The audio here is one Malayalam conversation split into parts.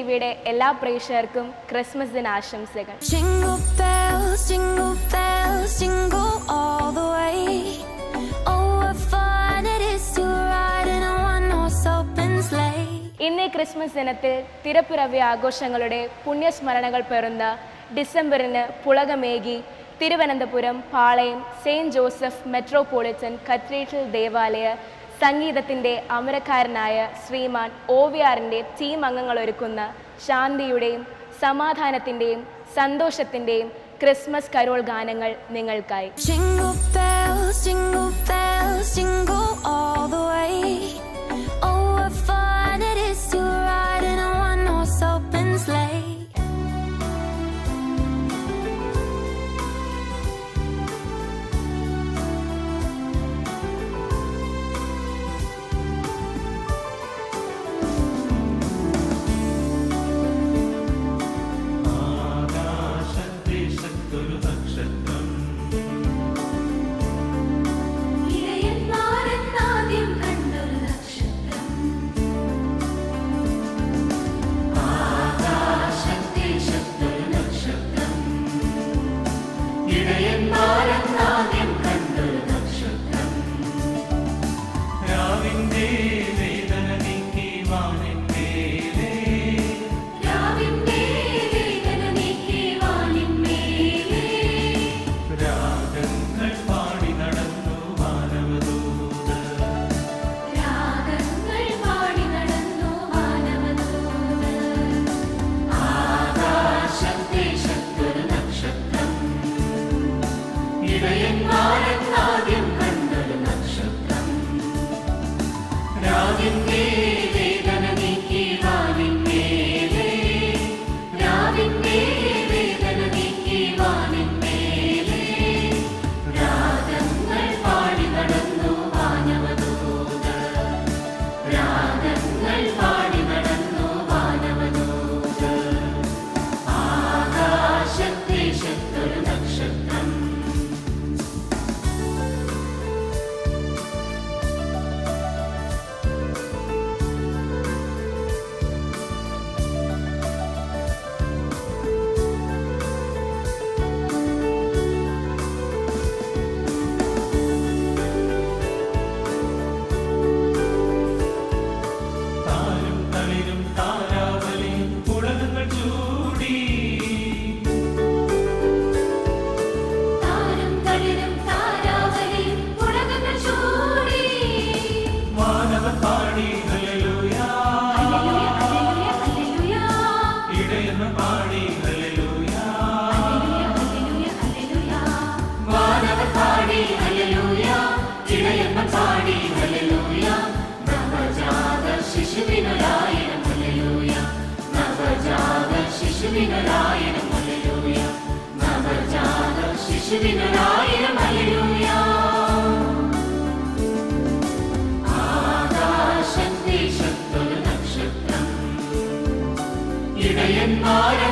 ടിവിയുടെ എല്ലാ പ്രേക്ഷകർക്കും ക്രിസ്മസ് ദിന ആശംസകൾ ഇന്ന് ക്രിസ്മസ് ദിനത്തിൽ തിരപ്പിറവി ആഘോഷങ്ങളുടെ പുണ്യസ്മരണകൾ പെറുന്ന ഡിസംബറിന് പുളകമേകി Thiruvananthapuram Palayam Saint Joseph metropolitan cathedral ദേവാലയ സംഗീതത്തിന്റെ അമരക്കാരനായ ശ്രീമാൻ ഒ വി ആറിന്റെ ടീം അംഗങ്ങൾ ഒരുക്കുന്ന ശാന്തിയുടെയും സമാധാനത്തിന്റെയും സന്തോഷത്തിന്റെയും ക്രിസ്മസ് കരോൾ ഗാനങ്ങൾ നിങ്ങൾക്കായി. യേശുവിനായിരം അലലൂയ ആകാശത്തെ ശക്തന നക്ഷത്രം ഇടയന്മാരെ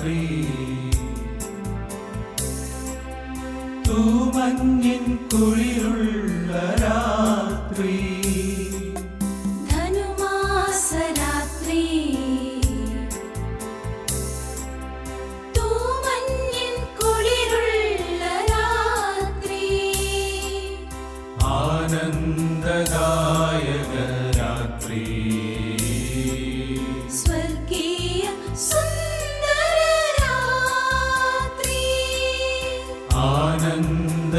Three. आनन्ददायक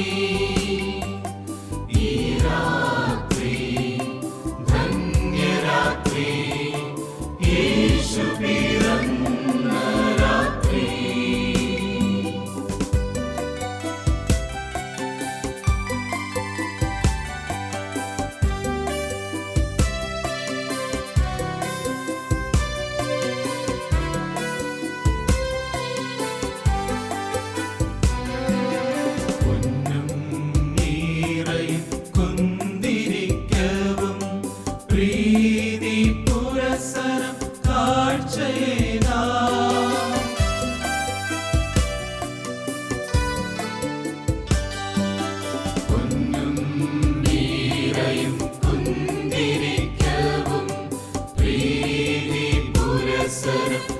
You. Thank you.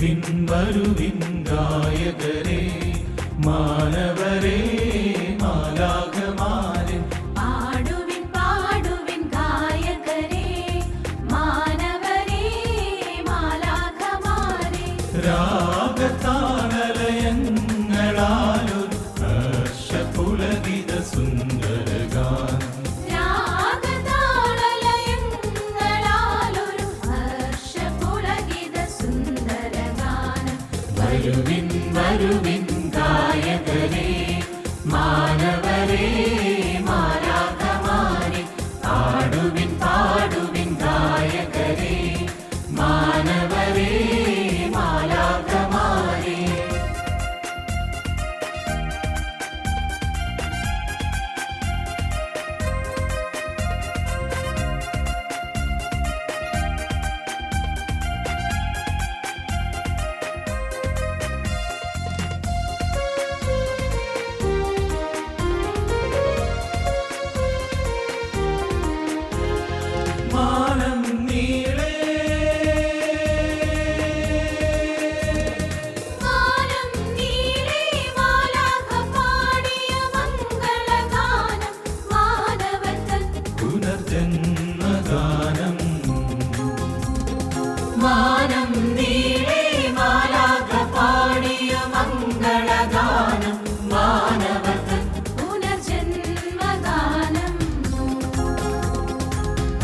வருவின் வருவின் காயகரே மாணவரே. me. ആത്മാനം നീളേ മാലാഖ പാടിയ മംഗളഗാനം മാനവത പുനർജന്മദാനം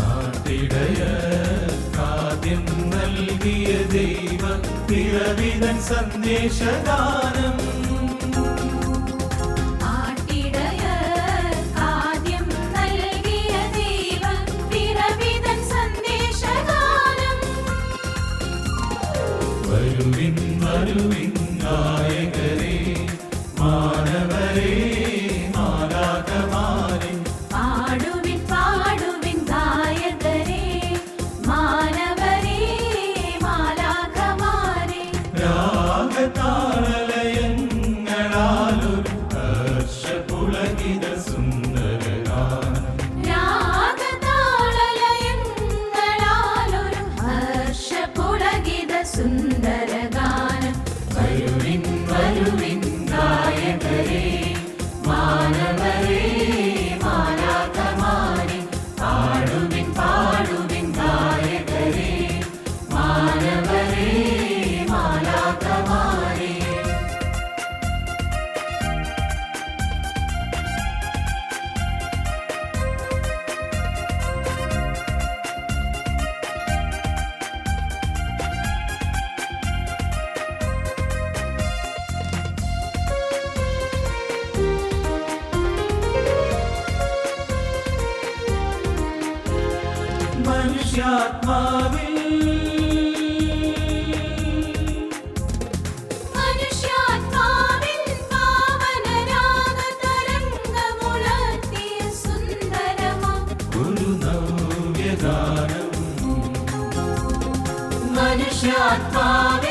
ആട്ടിടയ കാദ്യം നൽകിയ ദൈവ പിറവിതൻ സന്ദേശദാനം உலகிட சு God, Father.